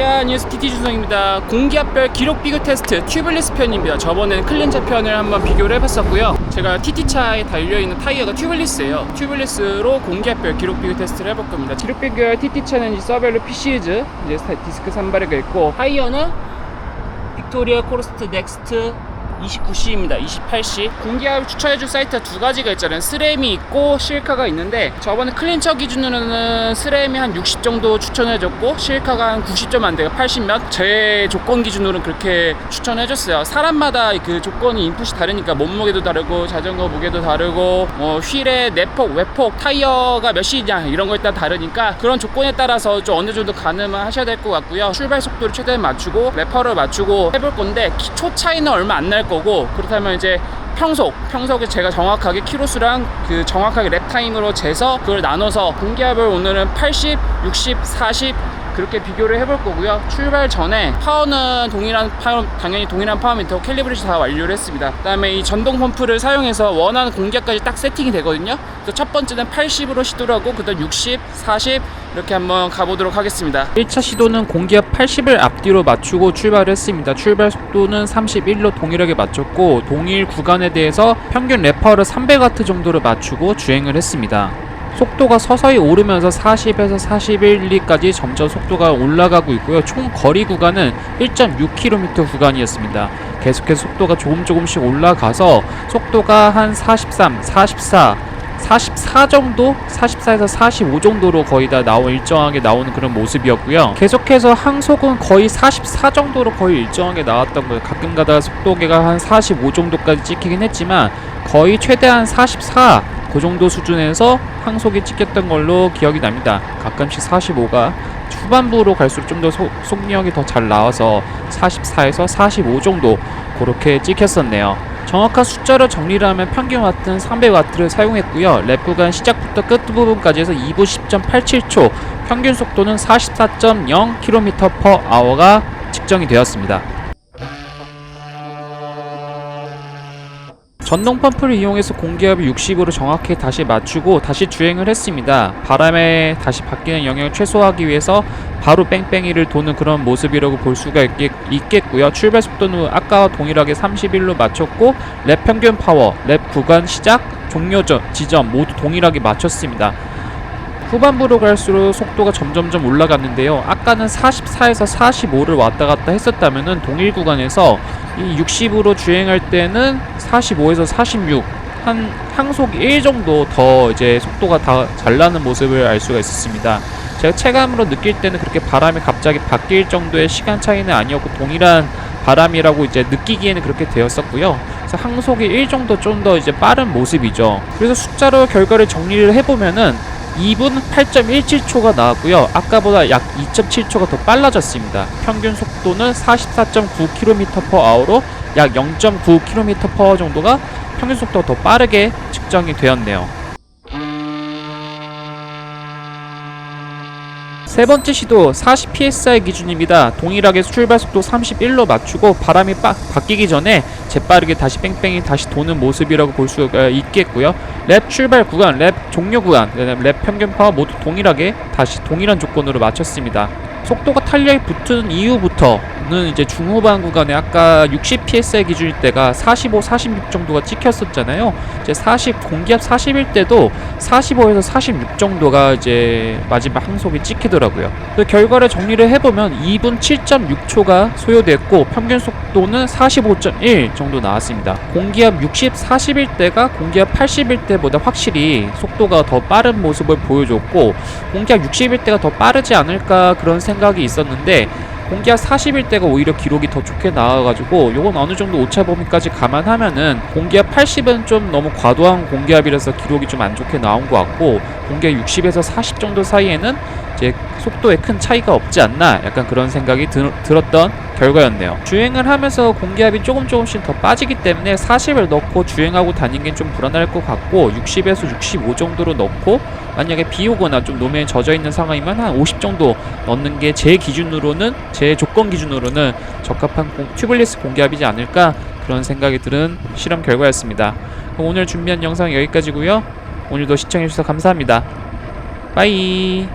야 뉴스 TT 준성입니다. 공기압별 기록 비교 테스트 튜블리스 편입니다. 저번엔 클렌저 편을 한번 비교를 해봤었고요. 제가 TT 차에 달려있는 타이어가 튜블리스예요. 튜블리스로 공기압별 기록 비교 테스트를 해볼 겁니다. 기록 비교할 TT 차는 이 서벨로 PC즈 이제 사- 디스크 산발이가 있고 타이어는 빅토리아 코르스트 넥스트 29C입니다. 28C. 공기압 추천해줄 사이트가 두 가지가 있잖아요. 스램이 있고 실카가 있는데 저번에 클린처 기준으로는 스램이 한 60 정도 추천해줬고 실카가 한 90점 안 돼요. 80 몇. 제 조건 기준으로는 그렇게 추천해줬어요. 사람마다 그 조건이 인풋이 다르니까 몸무게도 다르고 자전거 무게도 다르고 뭐 휠의 내폭, 외폭, 타이어가 몇 C냐 이런 거에 따라 다르니까 그런 조건에 따라서 좀 어느 정도 가늠을 하셔야 될 것 같고요. 출발 속도를 최대한 맞추고 래퍼를 맞추고 해볼 건데 기- 초 차이는 얼마 안 날 거고 그렇다면 이제 평속, 평속에 제가 정확하게 키로수랑 그 정확하게 랩 타임으로 재서 그걸 나눠서 공기압을 오늘은 80, 60, 40 그렇게 비교를 해볼 거고요. 출발 전에 파워는 동일한 파워, 당연히 동일한 파워미터 캘리브레이션 다 완료를 했습니다. 그 다음에 이 전동 펌프를 사용해서 원하는 공기압까지 딱 세팅이 되거든요. 그래서 첫 번째는 80으로 시도를 하고 그다음 60, 40 이렇게 한번 가보도록 하겠습니다. 1차 시도는 공기압 80을 앞뒤로 맞추고 출발을 했습니다. 출발 속도는 31로 동일하게 맞췄고 동일 구간에 대해서 평균 래퍼를 300와트 정도로 맞추고 주행을 했습니다. 속도가 서서히 오르면서 40에서 41리까지 점점 속도가 올라가고 있고요. 총 거리 구간은 1.6km 구간이었습니다. 계속해서 속도가 조금 조금씩 올라가서 속도가 한 43, 44, 44 정도, 44에서 45 정도로 거의 다 나오 일정하게 나오는 그런 모습이었고요. 계속해서 항속은 거의 44 정도로 거의 일정하게 나왔던 거예요. 가끔 가다가 속도계가 한 45 정도까지 찍히긴 했지만 거의 최대한 44 그 정도 수준에서 항속이 찍혔던 걸로 기억이 납니다. 가끔씩 45가 후반부로 갈수록 좀 더 속력이 더 잘 나와서 44에서 45 정도 그렇게 찍혔었네요. 정확한 숫자로 정리를 하면 평균 와트는 300와트를 사용했고요. 랩 구간 시작부터 끝부분까지 해서 2분 10.87초, 평균 속도는 44.0km/h가 측정이 되었습니다. 전동 펌프를 이용해서 공기압을 60으로 정확히 다시 맞추고 다시 주행을 했습니다. 바람에 다시 바뀌는 영향을 최소화하기 위해서 바로 뺑뺑이를 도는 그런 모습이라고 볼 수가 있겠, 있겠고요. 출발 속도는 아까와 동일하게 31로 맞췄고 랩 평균 파워, 랩 구간 시작, 종료 점, 지점 모두 동일하게 맞췄습니다. 후반부로 갈수록 속도가 점점점 올라갔는데요. 아까는 44에서 45를 왔다 갔다 했었다면은 동일 구간에서 이 60으로 주행할 때는 45에서 46, 한 항속 1 정도 더 이제 속도가 다 잘 나는 모습을 알 수가 있었습니다. 제가 체감으로 느낄 때는 그렇게 바람이 갑자기 바뀔 정도의 시간 차이는 아니었고 동일한 바람이라고 이제 느끼기에는 그렇게 되었었고요. 그래서 항속이 1 정도 좀 더 이제 빠른 모습이죠. 그래서 숫자로 결과를 정리를 해보면은 2분 8.17초가 나왔고요. 아까보다 약 2.7초가 더 빨라졌습니다. 평균 속도는 44.9km/h로 약 0.9km/h 정도가 평균 속도가 더 빠르게 측정이 되었네요. 세 번째 시도 40 psi 기준입니다. 동일하게 출발 속도 31로 맞추고 바람이 빠, 바뀌기 전에 재빠르게 다시 뺑뺑이 다시 도는 모습이라고 볼 수가 있겠고요. 랩 출발 구간, 랩 종료 구간, 랩 평균 파워 모두 동일하게 다시 동일한 조건으로 맞췄습니다. 속도가 탄력이 붙은 이후부터는 이제 중후반 구간에 아까 60 psi 기준일 때가 45, 46 정도가 찍혔었잖아요. 이제 40 공기압 40일 때도 45에서 46 정도가 이제 마지막 항속이 찍히더라고요. 그 결과를 정리를 해보면 2분 7.6초가 소요됐고 평균 속도는 45.1 정도 나왔습니다. 공기압 60, 40일 때가 공기압 80일 때보다 확실히 속도가 더 빠른 모습을 보여줬고 공기압 60일 때가 더 빠르지 않을까 그런 생각이 있었는데 공기압 40일 때가 오히려 기록이 더 좋게 나와가지고 요건 어느 정도 오차 범위까지 감안하면은 공기압 80은 좀 너무 과도한 공기압이라서 기록이 좀 안 좋게 나온 것 같고 공기압 60에서 40 정도 사이에는 이제 속도에 큰 차이가 없지 않나 약간 그런 생각이 들, 들었던 결과였네요. 주행을 하면서 공기압이 조금 조금씩 더 빠지기 때문에 40을 넣고 주행하고 다니는 게좀 불안할 것 같고 60에서 65 정도로 넣고 만약에 비 오거나 좀 노면에 젖어 있는 상황이면 한 50 정도 넣는 게 제 기준으로는 제 조건 기준으로는 적합한 공, 튜블리스 공기압이지 않을까 그런 생각이 드는 실험 결과였습니다. 오늘 준비한 영상 여기까지고요. 오늘도 시청해주셔서 감사합니다. 빠이.